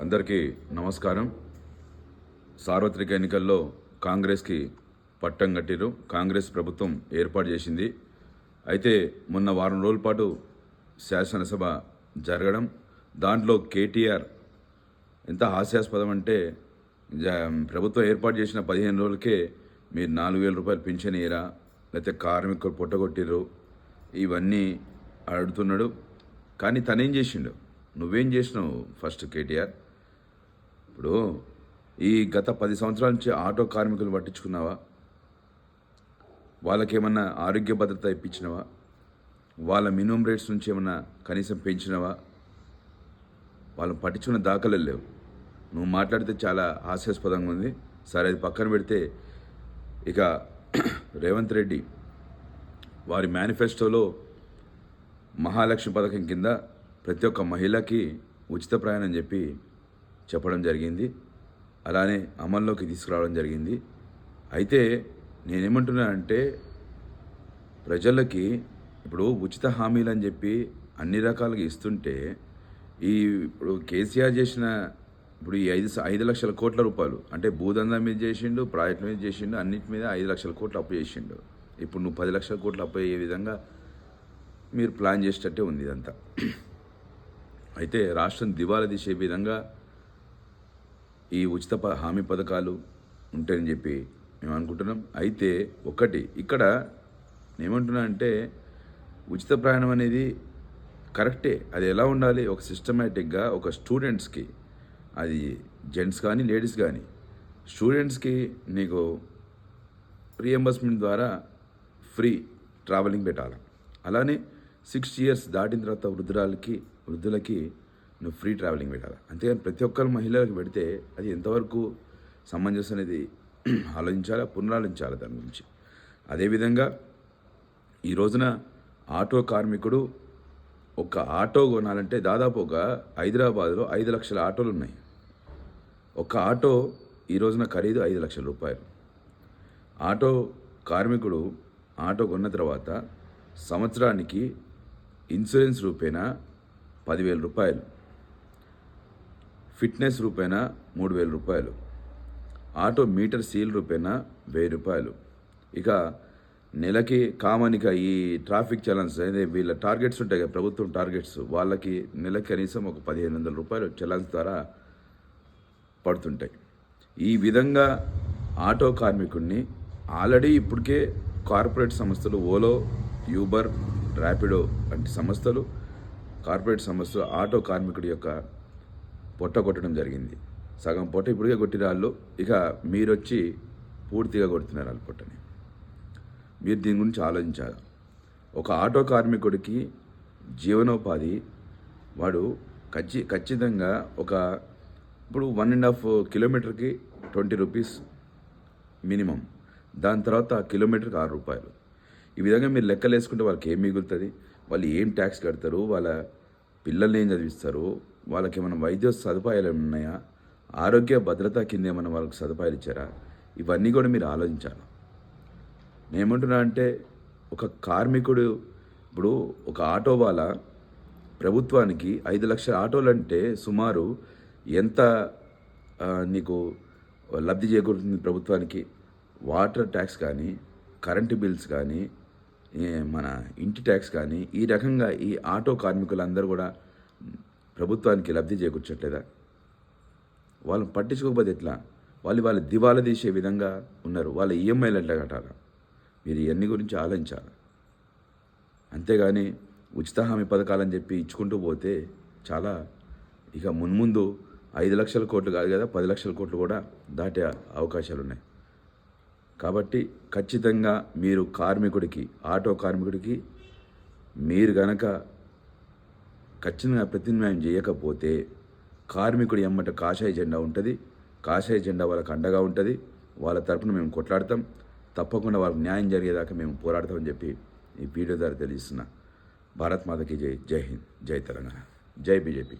అందరికీ నమస్కారం. సార్వత్రిక ఎన్నికల్లో కాంగ్రెస్కి పట్టం కట్టిరు కాంగ్రెస్ ప్రభుత్వం ఏర్పాటు చేసింది. అయితే మొన్న వారం రోజుల పాటు శాసనసభ జరగడం దాంట్లో కేటీఆర్ ఎంత హాస్యాస్పదం అంటే జ- ప్రభుత్వం ఏర్పాటు చేసిన పదిహేను రోజులకే మీరు నాలుగు వేల రూపాయలు పింఛన్ ఇయరా లేకపోతే కార్మికులు పొట్టగొట్టిర్రు ఇవన్నీ అడుగుతున్నాడు. కానీ తనేం చేసిండు? నువ్వేం చేసినావు ఫస్ట్ కేటీఆర్? ఇప్పుడు ఈ గత పది సంవత్సరాల నుంచి ఆటో కార్మికులు పట్టించుకున్నావా? వాళ్ళకేమన్నా ఆరోగ్య భద్రత ఇప్పించినవా? వాళ్ళ మినిమం రేట్స్ నుంచి ఏమన్నా కనీసం పెంచినవా? వాళ్ళని పట్టించుకున్న దాఖలు లేవు. నువ్వు మాట్లాడితే చాలా హాస్యాస్పదంగా ఉంది. సరే అది పక్కన పెడితే ఇక రేవంత్ రెడ్డి వారి మేనిఫెస్టోలో మహాలక్ష్మి పథకం కింద ప్రతి ఒక్క మహిళకి ఉచిత ప్రయాణం చెప్పి చెప్పడం జరిగింది. అలానే అమల్లోకి తీసుకురావడం జరిగింది. అయితే నేనేమంటున్నానంటే ప్రజలకి ఇప్పుడు ఉచిత హామీలు అని చెప్పి అన్ని రకాలుగా ఇస్తుంటే ఈ ఇప్పుడు కేసీఆర్ చేసిన ఇప్పుడు ఈ ఐదు ఐదు లక్షల కోట్ల రూపాయలు అంటే భూదందా మీద చేసిండు ప్రాజెక్టుల మీద చేసిండు అన్నిటి మీద ఐదు లక్షల కోట్లు అప్పు చేసిండు. ఇప్పుడు నువ్వు పది లక్షల కోట్లు అప్పు అయ్యే విధంగా మీరు ప్లాన్ చేసేటట్టే ఉంది ఇదంతా. అయితే రాష్ట్రం దివాలా తీసే విధంగా ఈ ఉచిత ప- హామీ పథకాలు ఉంటాయని చెప్పి మేము అనుకుంటున్నాం. అయితే ఒకటి ఇక్కడ ఏమంటున్నా అంటే ఉచిత ప్రయాణం అనేది కరెక్టే. అది ఎలా ఉండాలి? ఒక సిస్టమేటిక్గా ఒక స్టూడెంట్స్కి అది జెంట్స్ కానీ లేడీస్ కానీ స్టూడెంట్స్కి నీకు రియంబర్స్మెంట్ ద్వారా ఫ్రీ ట్రావెలింగ్ పెట్టాలి. అలానే సిక్స్ ఇయర్స్ దాటిన తర్వాత వృద్ధురాలకి వృద్ధులకి నువ్వు ఫ్రీ ట్రావెలింగ్ పెట్టాలి? అంతేగాని ప్రతి ఒక్కరు మహిళలకు పెడితే అది ఎంతవరకు సమంజసం అనేది ఆలోచించాలా? పునరాలోచించాలి దాని గురించి? అదేవిధంగా ఈ రోజున ఆటో కార్మికుడు ఒక ఆటో కొనాలంటే దాదాపు ఒక హైదరాబాద్లో ఐదు లక్షల ఆటోలు ఉన్నాయి. ఒక ఆటో ఈ రోజున ఖరీదు ఐదు లక్షల రూపాయలు. ఆటో కార్మికుడు ఆటో కొన్న తర్వాత సంవత్సరానికి ఇన్సూరెన్స్ రూపేణా పదివేల రూపాయలు. ఫిట్నెస్ రూపేణా మూడు వేల రూపాయలు. ఆటో మీటర్ సీల్ రూపేణా వెయ్యి రూపాయలు. ఇక నెలకి కామన్ ఈ ట్రాఫిక్ చలన్స్ అదే వీళ్ళ టార్గెట్స్ ఉంటాయి కదా ప్రభుత్వం టార్గెట్స్. వాళ్ళకి నెలకి కనీసం ఒక పదిహేను వందల రూపాయలు చలన్స్ ద్వారా పడుతుంటాయి. ఈ విధంగా ఆటో కార్మికుడిని ఆల్రెడీ ఇప్పటికే కార్పొరేట్ సంస్థలు ఓలో యూబర్ ర్యాపిడో వంటి సంస్థలు కార్పొరేట్ సంస్థలు ఆటో కార్మికుడి యొక్క పొట్ట కొట్టడం జరిగింది. సగం పొట్ట ఇప్పటికే కొట్టిన వాళ్ళు. ఇక మీరొచ్చి పూర్తిగా కొడుతున్నారు వాళ్ళ పొట్టని. మీరు దీని గురించి ఆలోచించాలి. ఒక ఆటో కార్మికుడికి జీవనోపాధి వాడు ఖచ్చి ఖచ్చితంగా ఒక ఇప్పుడు వన్ అండ్ హాఫ్ కిలోమీటర్కి ట్వంటీ రూపీస్ మినిమం దాని తర్వాత కిలోమీటర్కి ఆరు రూపాయలు. ఈ విధంగా మీరు లెక్కలు వేసుకుంటే వాళ్ళకి ఏం మిగులుతుంది? వాళ్ళు ఏం ట్యాక్స్ కడతారు? వాళ్ళ పిల్లల్ని ఏం చదివిస్తారు? వాళ్ళకి ఏమైనా వైద్య సదుపాయాలు ఉన్నాయా? ఆరోగ్య భద్రత కింద ఏమైనా వాళ్ళకి సదుపాయాలు ఇచ్చారా? ఇవన్నీ కూడా మీరు ఆలోచించాలి. నేనేమంటున్నా అంటే ఒక కార్మికుడు ఇప్పుడు ఒక ఆటో వాళ్ళ ప్రభుత్వానికి ఐదు లక్షల ఆటోలు అంటే సుమారు ఎంత నీకు లబ్ధి చేకూరుతుంది ప్రభుత్వానికి? వాటర్ ట్యాక్స్ కానీ కరెంటు బిల్స్ కానీ మన ఇంటి ట్యాక్స్ కానీ ఈ రకంగా ఈ ఆటో కార్మికులందరూ కూడా ప్రభుత్వానికి లబ్ధి చేకూర్చట్లేదా? వాళ్ళు పట్టించుకోకపోతే ఎట్లా? వాళ్ళు వాళ్ళు దివాలా తీసే విధంగా ఉన్నారు. వాళ్ళ ఈఎంఐలు ఎట్లా కట్టాలి? మీరు ఇవన్నీ గురించి ఆలోచించాలి? అంతేగాని ఉచిత హామీ పథకాలని చెప్పి ఇచ్చుకుంటూ పోతే చాలా ఇక మున్ముందు ఐదు లక్షల కోట్లు కాదు కదా పది లక్షల కోట్లు కూడా దాటే అవకాశాలు ఉన్నాయి కాబట్టి ఖచ్చితంగా మీరు కార్మికుడికి ఆటో కార్మికుడికి మీరు గనక ఖచ్చితంగా ప్రతిన్యాయం చేయకపోతే కార్మికుడి ఎమ్మట కాషాయ జెండా ఉంటుంది. కాషాయ జెండా వాళ్ళకు అండగా ఉంటుంది. వాళ్ళ తరపున మేము కొట్లాడతాం. తప్పకుండా వాళ్ళకి న్యాయం జరిగేదాకా మేము పోరాడతామని చెప్పి ఈ వీడియో ద్వారా తెలియజేస్తున్నా. భారత్ మాతకి జై జై హింద్ జై తెలంగాణ. జై బీజేపీ.